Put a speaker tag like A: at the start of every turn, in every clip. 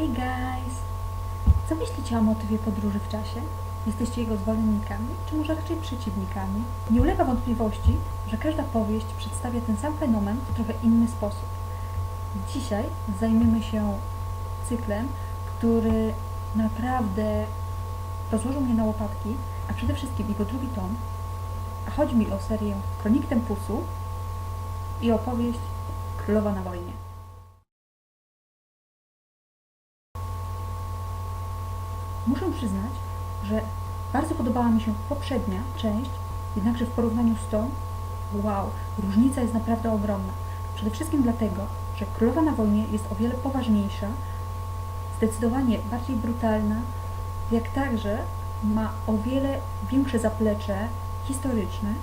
A: Hey guys! Co myślicie o motywie podróży w czasie? Jesteście jego zwolennikami, czy może raczej przeciwnikami? Nie ulega wątpliwości, że każda powieść przedstawia ten sam fenomen w trochę inny sposób. Dzisiaj zajmiemy się cyklem, który naprawdę rozłożył mnie na łopatki, a przede wszystkim jego drugi tom. A chodzi mi o serię Kronik Tempusu i opowieść Królowa na wojnie. Muszę przyznać, że bardzo podobała mi się poprzednia część, jednakże w porównaniu z tą, wow, różnica jest naprawdę ogromna. Przede wszystkim dlatego, że Królowa na wojnie jest o wiele poważniejsza, zdecydowanie bardziej brutalna, jak także ma o wiele większe zaplecze historyczne,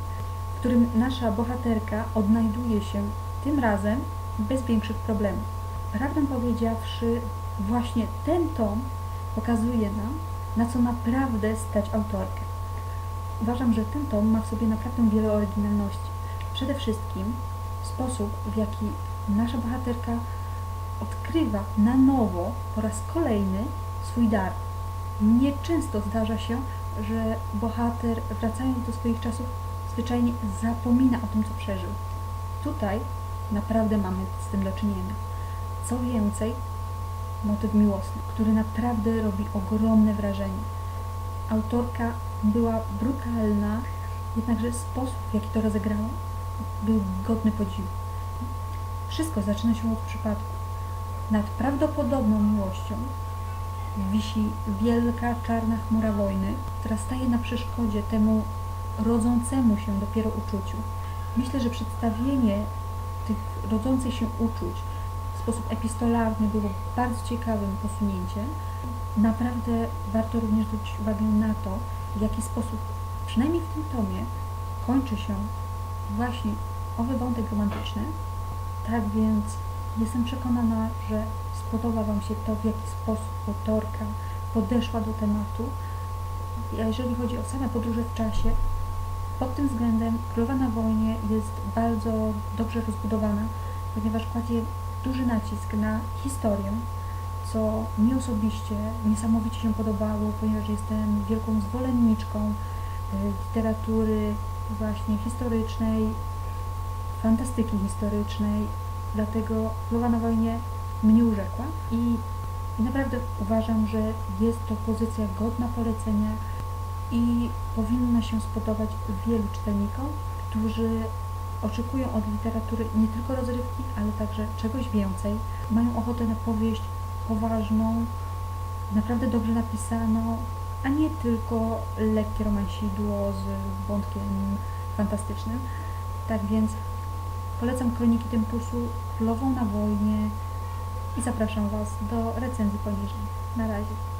A: w którym nasza bohaterka odnajduje się tym razem bez większych problemów. Prawdę powiedziawszy, właśnie ten tom pokazuje nam, na co naprawdę stać autorkę. Uważam, że ten tom ma w sobie naprawdę wiele oryginalności. Przede wszystkim sposób, w jaki nasza bohaterka odkrywa na nowo po raz kolejny swój dar. Nieczęsto zdarza się, że bohater wracając do swoich czasów zwyczajnie zapomina o tym, co przeżył. Tutaj naprawdę mamy z tym do czynienia. Co więcej, motyw miłosny, który naprawdę robi ogromne wrażenie. Autorka była brutalna, jednakże sposób, w jaki to rozegrała, był godny podziwu. Wszystko zaczyna się od przypadku. Nad prawdopodobną miłością wisi wielka czarna chmura wojny, która staje na przeszkodzie temu rodzącemu się dopiero uczuciu. Myślę, że przedstawienie tych rodzących się uczuć sposób epistolarny było bardzo ciekawym posunięciem. Naprawdę warto również zwrócić uwagę na to, w jaki sposób, przynajmniej w tym tomie, kończy się właśnie owy wątek romantyczny. Tak więc jestem przekonana, że spodoba Wam się to, w jaki sposób autorka podeszła do tematu. Jeżeli chodzi o same podróże w czasie, pod tym względem Królowa na wojnie jest bardzo dobrze rozbudowana, ponieważ kładzie duży nacisk na historię, co mi osobiście niesamowicie się podobało, ponieważ jestem wielką zwolenniczką y, literatury właśnie historycznej, fantastyki historycznej, dlatego Królowa na wojnie mnie urzekła i, i naprawdę uważam, że jest to pozycja godna polecenia i powinna się spodobać wielu czytelnikom, którzy oczekują od literatury nie tylko rozrywki, ale także czegoś więcej. Mają ochotę na powieść poważną, naprawdę dobrze napisaną, a nie tylko lekkie romansidło z wątkiem fantastycznym. Tak więc polecam Kroniki Tempusu, Królową na wojnie i zapraszam Was do recenzji poniżej. Na razie.